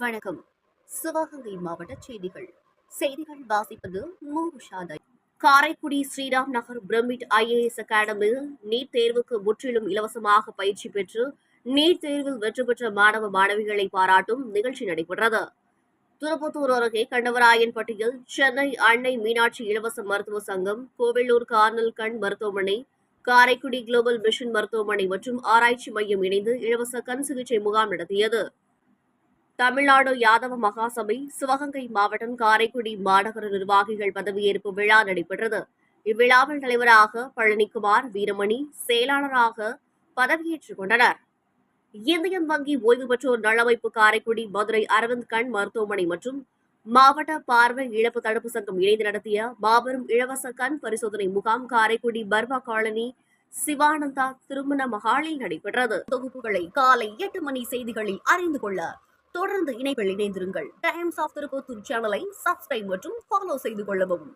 வணக்கம். சிவகங்கை மாவட்ட செய்திகள். செய்திகள் வாசிப்பது மூஷாதை காரைக்குடி ஸ்ரீராம் நகர் பிரமிட் ஐஏஎஸ் அகாடமியில் நீட் தேர்வுக்கு முற்றிலும் இலவசமாக பயிற்சி பெற்று நீட் தேர்வில் வெற்றி பெற்ற மாணவ மாணவிகளை பாராட்டும் நிகழ்ச்சி நடைபெற்றது. திருப்பத்தூர் அருகே கண்டவராயன்பட்டியில் சென்னை அன்னை மீனாட்சி இலவச மருத்துவ சங்கம் கோவிலூர் கார்னல் கண் மருத்துவமனை காரைக்குடி குளோபல் மிஷன் மருத்துவமனை மற்றும் ஆராய்ச்சி மையம் இணைந்து இலவச கண் சிகிச்சை முகாம் நடத்தியது. தமிழ்நாடு யாதவ மகாசபை சிவகங்கை மாவட்டம் காரைக்குடி மாநகர நிர்வாகிகள் பதவியேற்பு விழா நடைபெற்றது. இவ்விழாவில் தலைவராக பழனிக்குமார் வீரமணி செயலாளராக பதவியேற்றுக் கொண்டனர். இந்தியன் வங்கி ஓய்வு பெற்றோர் நலமைப்பு காரைக்குடி மதுரை அரவிந்த் கண் மருத்துவமனை மற்றும் மாவட்ட பார்வை இழப்பு தடுப்பு சங்கம் இணைந்து நடத்திய மாபெரும் இலவச கண் பரிசோதனை முகாம் காரைக்குடி பர்மா காலனி சிவானந்தா திருமண மகாலில் நடைபெற்றது. தொகுப்புகளை காலை எட்டு மணி செய்திகளில் அறிந்து கொள்ள தொடர்ந்து இணைப்பில் இணைந்திருங்கள். டைம்ஸ் ஆஃப் திருப்பத்தூர் சேனலை சப்ஸ்கிரைப் மற்றும் ஃபாலோ செய்து கொள்ளவும்.